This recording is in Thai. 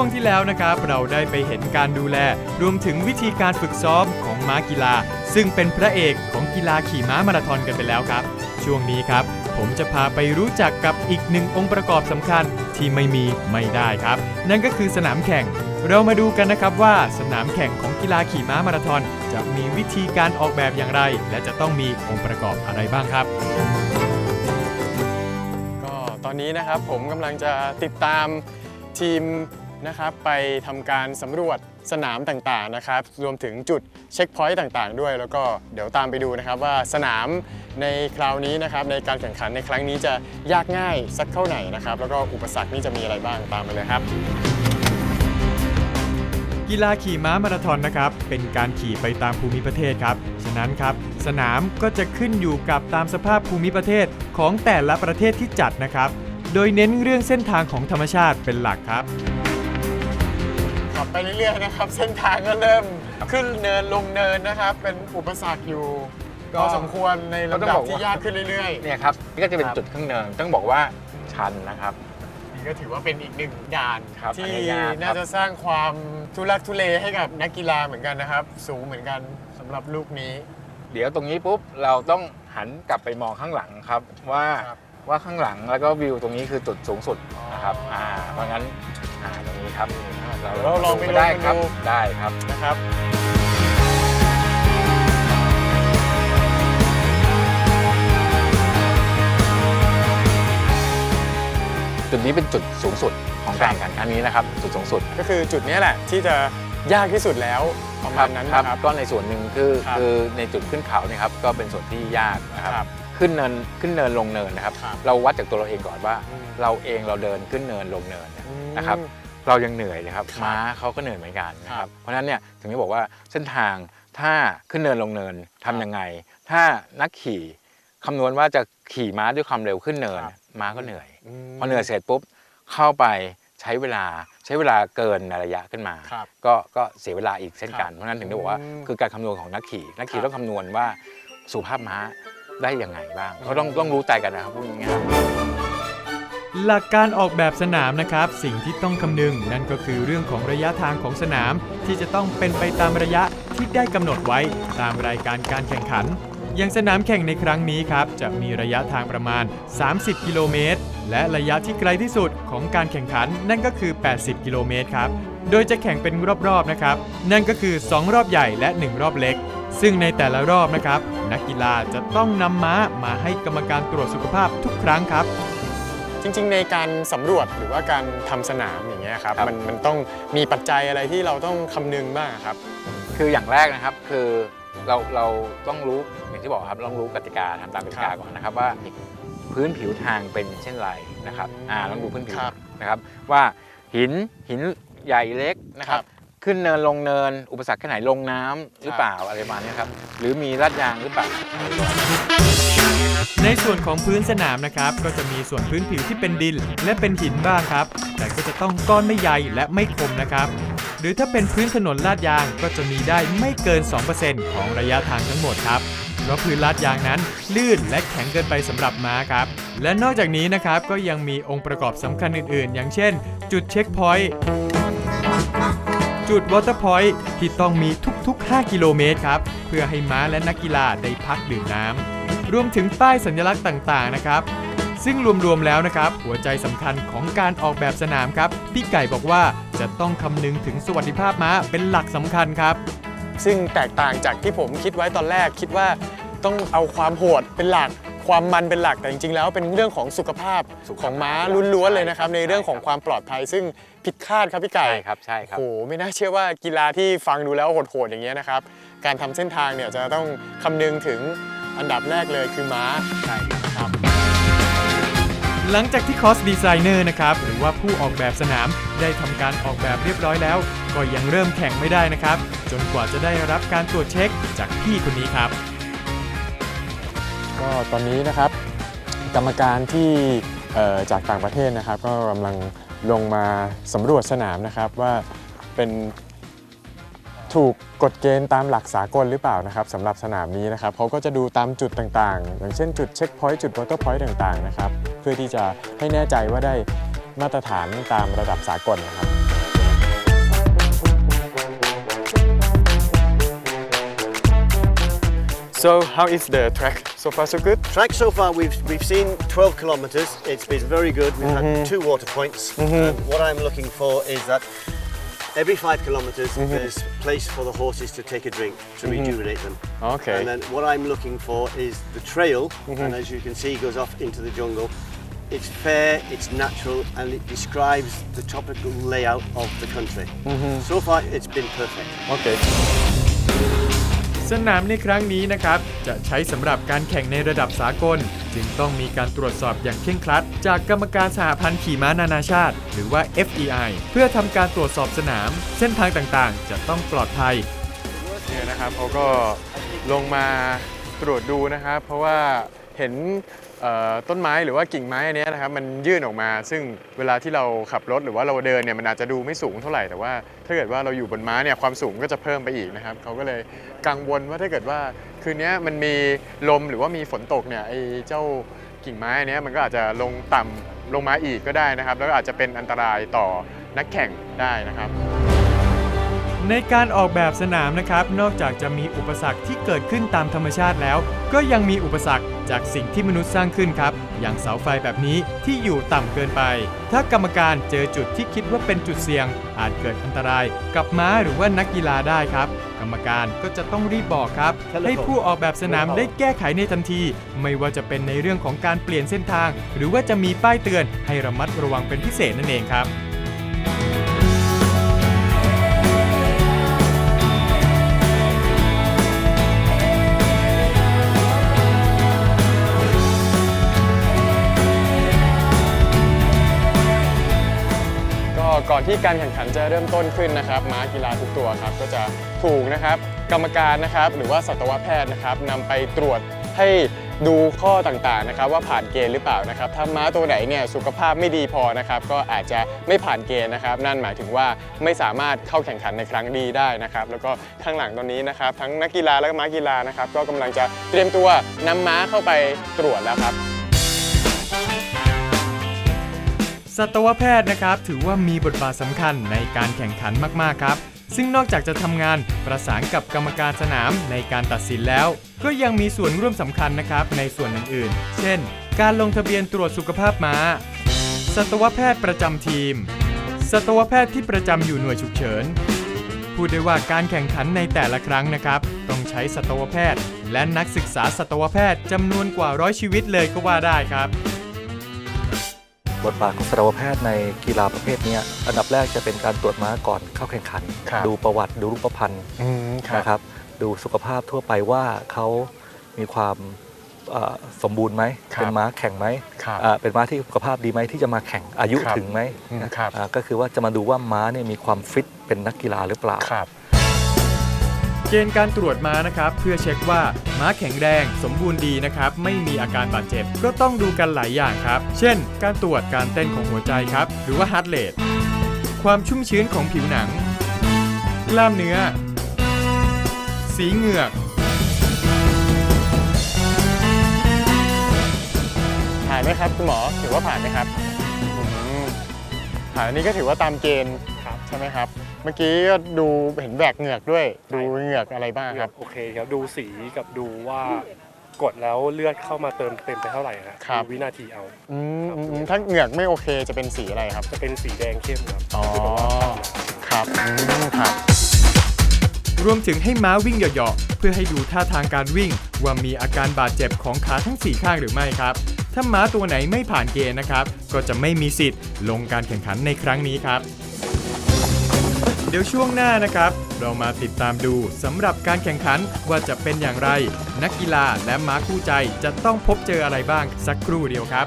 ช่วงที่แล้วนะครับ เราได้ไปเห็นการดูแล รวมถึงวิธีการฝึกซ้อมของม้ากีฬา ซึ่งเป็นพระเอกของกีฬาขี่ม้ามาราธอนกันไปแล้วครับ ช่วงนี้ครับ ผมจะพาไปรู้จักกับอีกหนึ่งองค์ประกอบสำคัญที่ไม่มีไม่ได้ครับ นั่นก็คือสนามแข่ง เรามาดูกันนะครับว่าสนามแข่งของกีฬาขี่ม้ามาราธอนจะมีวิธีการออกแบบอย่างไร และจะต้องมีองค์ประกอบอะไรบ้างครับก็ตอนนี้นะครับผมกำลังจะติดตามทีม นะครับไปทำการสำรวจสนามต่างๆนะครับ รวมถึงจุดเช็คพอยต์ต่างๆ ด้วย แล้วก็เดี๋ยวตามไปดูนะครับว่าสนามในคราวนี้นะครับในการแข่งขันในครั้งนี้จะยากง่ายสักเท่าไหร่นะครับ แล้วก็อุปสรรคนี่จะมีอะไรบ้างตามไปเลยครับ กีฬาขี่ม้ามาราธอนนะครับ เป็นการขี่ไปตามภูมิประเทศครับ ฉะนั้นครับ สนามก็จะขึ้นอยู่กับตามสภาพภูมิประเทศของแต่ละประเทศที่จัดนะครับ โดยเน้นเรื่องเส้นทางของธรรมชาติเป็นหลักครับขับ ไปเรื่อยๆนะครับ เส้นทางก็เริ่มขึ้นเนินลงเนินนะครับ เป็นอุปสรรคอยู่ก็ก็สมควรในก็ต้ลำองดับบอกว่าที่ยากขึ้นเรื่อย เนี่ยครับนี่ก็จะเป็นครับ จุดข้างเนินต้องบอกว่าชันนะครับ ๆนี่ก็ถือว่าเป็นอีกหนึ่งด่านครับที่อันนี้ยากครับ น่าจะสร้างความทุลักทุเลให้กับนักกีฬาเหมือนกันนะครับ สูงเหมือนกันสำหรับลูกนี้ เดี๋ยวตรงนี้ปุ๊บเราต้องหันกลับไปมองข้างหลังครับว่าครับ ว่าข้างหลังแล้วก็วิวตรงนี้คือจุดสูงสุดนะครับอ๋ออ่อ่าเพราะงั้น อ่าตรงนี้ครับเราลองไปได้ลงครับดูได้ครับนะครับจุดนี้เป็นจุดสูงสุดของการแข่งขันครั้งนี้นะครับจุดสูงสุด ก็คือจุดนี้แหละที่จะยากที่สุดแล้วประมาณนั้นครับนะครับก็ในส่วนหนึ่งคือครับคือในจุดขึ้นเขาเนี่ยครับก็เป็นส่วนที่ยากนะครับครับ ขึ้นเนินขึ้นเนินลงเนินนะครับ ครับเราวัดจากตัวเราเองก่อนว่า อืมเราเองเราเดินขึ้นเนินลงเนินเนี่ยอืมนะครับ เรายังเหนื่อยเลยครับครับม้าเขาก็เหนื่อยเหมือนกันนะคครัรับบ เพราะฉะนั้นเนี่ยถึงได้บอกว่าเส้นทางถ้าขึ้นเนินลงเนินทำยังไง ถ้านักขี่คำนวณว่าจะขี่ม้าด้วยความเร็วขึ้นเนินครับม้าก็เหนื่อย ม พอเหนื่อยเสร็จปุ๊บเข้าไปใช้เวลาใช้เวลาเกินในระยะขึ้นมา ครับก็ก็เสียเวลาอีกเช่นกันครับเพราะฉะนั้นถึงได้บอกว่าอืมคือการคำนวณของนักขี่ นักขี่ครับ ต้องคำนวณว่าสุขภาพม้า ได้ยังไงบ้างเขาต้องต้องรู้ใจกันนะครับพูดง่ายๆหลักการออกแบบสนามนะครับ สิ่งที่ต้องคำนึงนั่นก็คือเรื่องของระยะทางของสนาม ที่จะต้องเป็นไปตามระยะที่ได้กำหนดไว้ตามรายการการแข่งขัน อย่างสนามแข่งในครั้งนี้ครับ จะมีระยะทางประมาณ 30 กิโลเมตร และระยะที่ไกลที่สุดของการแข่งขัน นั่นก็คือ 80 กิโลเมตรครับโดยจะแข่งเป็นรอบๆนะครับ นั่นก็คือ 2 รอบใหญ่และ 1 รอบเล็ก ซึ่งในแต่ละรอบนะครับ นักกีฬาจะต้องนำม้ามาให้กรรมการตรวจสุขภาพทุกครั้งครับ จริงๆ ในการสำรวจหรือว่าการทำสนามอย่างเงี้ยครับครับมันมันต้องมีปัจจัยอะไรที่เราต้องคำนึงบ้างครับ คืออย่างแรกนะครับคือเราเราต้องรู้อย่างที่บอกครับต้องรู้กติกาทำตามกติกาครับก่อนนะครับว่าพื้นผิวทางเป็นเช่นไรนะครับอ่าต้องดูพื้นผิวครับนะครับว่าหินหินใหญ่เล็กนะครัครับบ ขึ้นเนินลงเนิน อุปสรรคแค่ไหนลงน้ำหรือเปล่าอะไรประมาณนี้ครับหรือมีลาดยางหรือเปล่าอะไรประมาณนี้ในส่วนของพื้นสนามนะครับ ก็จะมีส่วนพื้นผิวที่เป็นดินและเป็นหินบ้างครับ แต่ก็จะต้องก้อนไม่ใหญ่และไม่คมนะครับ หรือถ้าเป็นพื้นถนนลาดยางก็จะมีได้ไม่เกิน 2%ของระยะทางทั้งหมดครับเพราะพื้นลาดยางนั้นลื่นและแข็งเกินไปสำหรับม้าครับ และนอกจากนี้นะครับก็ยังมีองค์ประกอบสำคัญอื่นๆ อย่างเช่น จุดเช็คพอยต์ จุดวอเตอร์พอยต์ที่ต้องมีทุกๆ 5 กิโลเมตรครับ เพื่อให้ม้าและนักกีฬาได้พักดื่มน้ำรวมถึงป้ายสัญลักษณ์ต่างๆนะครับ ซึ่งรวมๆแล้วนะครับ หัวใจสำคัญของการออกแบบสนามครับ พี่ไก่บอกว่าจะต้องคำนึงถึงสวัสดิภาพม้าเป็นหลักสำคัญครับ ซึ่งแตกต่างจากที่ผมคิดไว้ตอนแรกคิดว่าต้องเอาความโหดเป็นหลัก ความมันเป็นหลักแต่จริง ๆ แล้วเป็นเรื่องของสุขภาพสุขภาพของม้าล้วนๆเลยนะครับในเรื่องของความปลอดภัย ซึ่งผิดคาดครับพี่ไก่ใช่ครับใช่ครับโอ้โหไม่น่าเชื่อว่ากีฬาที่ฟังดูแล้วโหดๆอย่างเงี้ยนะครับการทำเส้นทางเนี่ยจะต้องคำนึงถึงอันดับแรกเลยคือม้าใช่ครับหลังจากที่คอสดีไซเนอร์นะครับหรือว่าผู้ออกแบบสนามได้ทำการออกแบบเรียบร้อยแล้ว ก็ยังเริ่มแข่งไม่ได้นะครับ จนกว่าจะได้รับการตรวจเช็คจากพี่คนนี้ครับก็ ตอนนี้นะครับกรรมการที่จากต่างประเทศนะครับ ก็กำลังลงมาสำรวจสนามนะครับว่าเป็นถูกกฎเกณฑ์ตามหลักสากลหรือเปล่านะครับสำหรับสนามนี้นะครับเขาก็จะดูตามจุดต่างๆ อย่างเช่นจุดเช็คพอยต์จุดวอเตอร์พอยต์ต่างๆนะครับ เพื่อที่จะให้แน่ใจว่าได้มาตรฐานตามระดับสากลนะครับ so how is the track so far so good Track so far, we've we've seen 12 kilometres. It's been very good. We've had mm-hmm. two water points. Mm-hmm. And what I'm looking for is that every five kilometres mm-hmm. there's place for the horses to take a drink to rejuvenate them. okay And then what I'm looking for is the trail, and as you can see, goes off into the jungle. It's fair, it's natural, and it describes the tropical layout of the country. So far, it's been perfect. okay สนามในครั้งนี้นะครับ จะใช้สำหรับการแข่งในระดับสากล จึงต้องมีการตรวจสอบอย่างเคร่งครัด จากกรรมการสหพันธ์ขี่ม้านานาชาติ หรือว่า FEI เพื่อทำการตรวจสอบสนาม เส้นทางต่างๆ จะต้องปลอดภัยเนี่ยนะครับเขาก็ลงมาตรวจดูนะครับ เพราะว่าเห็น ต้นไม้หรือว่ากิ่งไม้อันนี้นะครับมันยื่นออกมา ซึ่งเวลาที่เราขับรถหรือว่าเราเดินเนี่ยมันอาจจะดูไม่สูงเท่าไหร่แต่ว่า ถ้าเกิดว่าเราอยู่บนม้าเนี่ยความสูงก็จะเพิ่มไปอีกนะครับเขาก็เลยกังวลว่าถ้าเกิดว่าคืนนี้มันมีลมหรือว่ามีฝนตกเนี่ยไอ้เจ้ากิ่งไม้อันนี้มันก็อาจจะลงต่ำลงมาอีกก็ได้นะครับ แล้วอาจจะเป็นอันตรายต่อนักแข่งได้นะครับ ในการออกแบบสนามนะครับ นอกจากจะมีอุปสรรคที่เกิดขึ้นตามธรรมชาติแล้ว ก็ยังมีอุปสรรคจากสิ่งที่มนุษย์สร้างขึ้นครับ อย่างเสาไฟแบบนี้ที่อยู่ต่ำเกินไป ถ้ากรรมการเจอจุดที่คิดว่าเป็นจุดเสี่ยง อาจเกิดอันตราย กับม้าหรือว่านักกีฬาได้ครับ กรรมการก็จะต้องรีบบอกครับ ให้ผู้ออกแบบสนามได้แก้ไขในทันที ไม่ว่าจะเป็นในเรื่องของการเปลี่ยนเส้นทาง หรือว่าจะมีป้ายเตือนให้ระมัดระวังเป็นพิเศษนั่นเองครับ อนที่การแข่งขันจะเริ่มต้นขึ้นนะครับ ม้ากีฬาทุกตัวครับก็จะถูกนะครับ กรรมการนะครับ หรือว่าสัตวแพทย์นะครับนำไปตรวจให้ดูข้อต่างๆนะครับ ว่าผ่านเกณฑ์หรือเปล่านะครับ ถ้าม้าตัวไหนเนี่ยสุขภาพไม่ดีพอนะครับ ก็อาจจะไม่ผ่านเกณฑ์นะครับ นั่นหมายถึงว่าไม่สามารถเข้าแข่งขันในครั้งดีได้นะครับ แล้วก็ข้างหลังตอนนี้นะครับ ทั้งนักกีฬาและก็ม้ากีฬานะครับ ก็กำลังจะเตรียมตัวนำม้าเข้าไปตรวจแล้วครับ สัตวแพทย์นะครับ ถือว่ามีบทบาทสำคัญในการแข่งขันมาก ๆ ครับ ซึ่งนอกจากจะทำงานประสานกับกรรมการสนามในการตัดสินแล้ว ก็ยังมีส่วนร่วมสำคัญนะครับในส่วนอื่นๆ เช่น การลงทะเบียนตรวจสุขภาพม้า สัตวแพทย์ประจำทีม สัตวแพทย์ที่ประจำอยู่หน่วยฉุกเฉิน พูดได้ว่าการแข่งขันในแต่ละครั้งนะครับ ต้องใช้สัตวแพทย์ และนักศึกษาสัตวแพทย์จำนวนกว่าร้อยชีวิตเลยก็ว่าได้ครับ บทบาทของสัตวแพทย์ในกีฬาประเภทเนี้ยอันดับแรกจะเป็นการตรวจม้าก่อนเข้าแข่งขันครับดูประวัติดูรูปพรรณอืมครับนะครับดูสุขภาพทั่วไปว่าเขามีความเอ่อสมบูรณ์ไหมครับเป็นม้าแข่งไหมครับอ่าเป็นม้าที่สุขภาพดีไหมที่จะมาแข่งอายุครับถึงไหมอืมนะครับอ่าก็คือว่าจะมาดูว่าม้าเนี่ยมีความฟิตเป็นนักกีฬาหรือเปล่าครับ เกณฑ์การตรวจม้านะครับ เพื่อเช็คว่าม้าแข็งแรงสมบูรณ์ดีนะครับ ไม่มีอาการบาดเจ็บ ก็ต้องดูกันหลายอย่างครับ เช่น การตรวจการเต้นของหัวใจครับ หรือว่าฮาร์ดเรทความชุ่มชื้นของผิวหนัง กล้ามเนื้อ สีเหงือก ผ่านไหมครับคุณหมอถือว่าผ่านไหมครับอืมผ่านอันนี้ก็ถือว่าตามเกณฑ์ใช่ไหมครับ เมื่อกี้ก็ดูเห็นแบกเหงือกด้วย ดูเหงือกอะไรบ้างครับ โอเคครับดูสีกับดูว่ากดแล้วเลือดเข้ามาเติมเต็มไปเท่าไหร่ฮะครับ ดูวินาทีเอาอืมอืมอืมถ้าเหงือกไม่โอเคจะเป็นสีอะไรครับ จะเป็นสีแดงเข้มครับอ๋อ คือแบบว่าครับอืมครับ รวมถึงให้ม้าวิ่งเหยาะๆเพื่อให้ดูท่าทางการวิ่ง ว่ามีอาการบาดเจ็บของขาทั้ง 4 ข้างหรือไม่ครับ ถ้าม้าตัวไหนไม่ผ่านเกณฑ์นะครับ ก็จะไม่มีสิทธิ์ลงการแข่งขันในครั้งนี้ครับ เดี๋ยวช่วงหน้านะครับ เรามาติดตามดูสำหรับการแข่งขันว่าจะเป็นอย่างไร นักกีฬาและม้าคู่ใจจะต้องพบเจออะไรบ้างสักครู่เดียวครับ